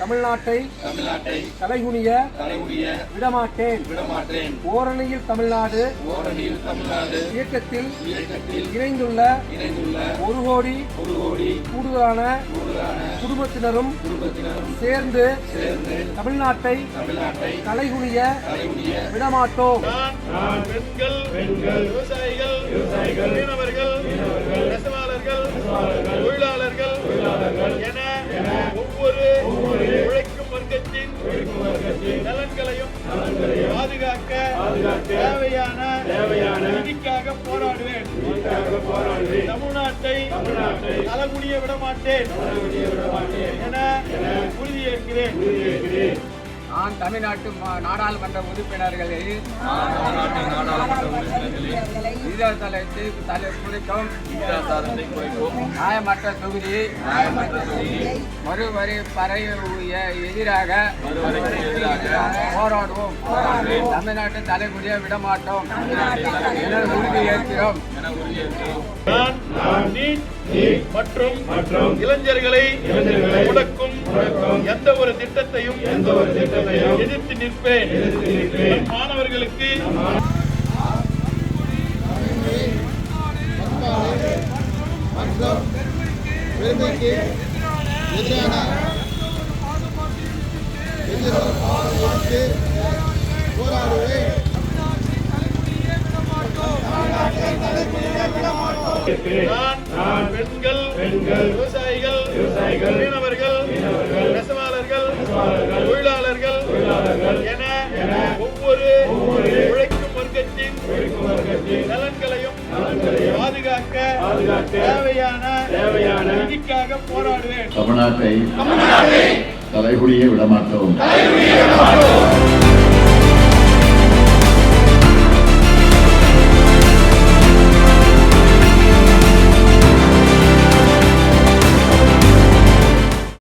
தமிழ்நாட்டை தமிழ்நாட்டை தலைகுனிய தலைமுடிய விடமாட்டேன். விடமாட்டேன். ஓரணியில் தமிழ்நாடு ஓரணியில் தமிழ்நாடு இயக்கத்தில் இயக்கத்தில் இணைந்துள்ள இணைந்துள்ள ஒரு கோடி ஒரு கோடி கூடுதலான குடும்பத்தினரும் குடும்பத்தினரும் சேர்ந்து சேர்ந்து தமிழ்நாட்டை தமிழ்நாட்டை தலைகுனிய தலைமுடிய விடமாட்டோம். நான் பெண்கள் பெண்கள் விவசாயிகள் விவசாயிகள் மீனவர்கள் பாதுகாக்க தேவையான தேவையான நீதிக்காக போராடுவேன். தமிழ்நாட்டை தமிழ்நாட்டை தலகுனிய விடமாட்டேன். என உறுதியேற்கிறேன். நான் தமிழ்நாட்டு நாடாளுமன்ற உறுப்பினர்களில் விகிதாசாரத்தை தலை குறிக்கும் நியாயமற்ற தொகுதி மறுவரி பறைய எதிராக போராடுவோம் தமிழ்நாட்டு தலைமுடிய விடமாட்டோம் என உறுதி ஏற்கிறோம் நான் மற்றும் மற்றும் இளைஞர்களை முடக்கும் எந்த ஒரு திட்டத்தையும் எந்த ஒரு திட்டத்தையும் எதிர்த்து நிற்பேன். பெருமைக்கு எதிரான போராடுவேன் நான் பெண்கள் பெண்கள் விவசாயிகள் விவசாயிகள் மீனவர்கள் மீனவர்கள் நெசவாளர்கள் பாதுகாக்க தேவையான தேவையான நீதிக்காக போராடுவேன். தமிழ்நாட்டை தலைகுனிய விடமாட்டோம்.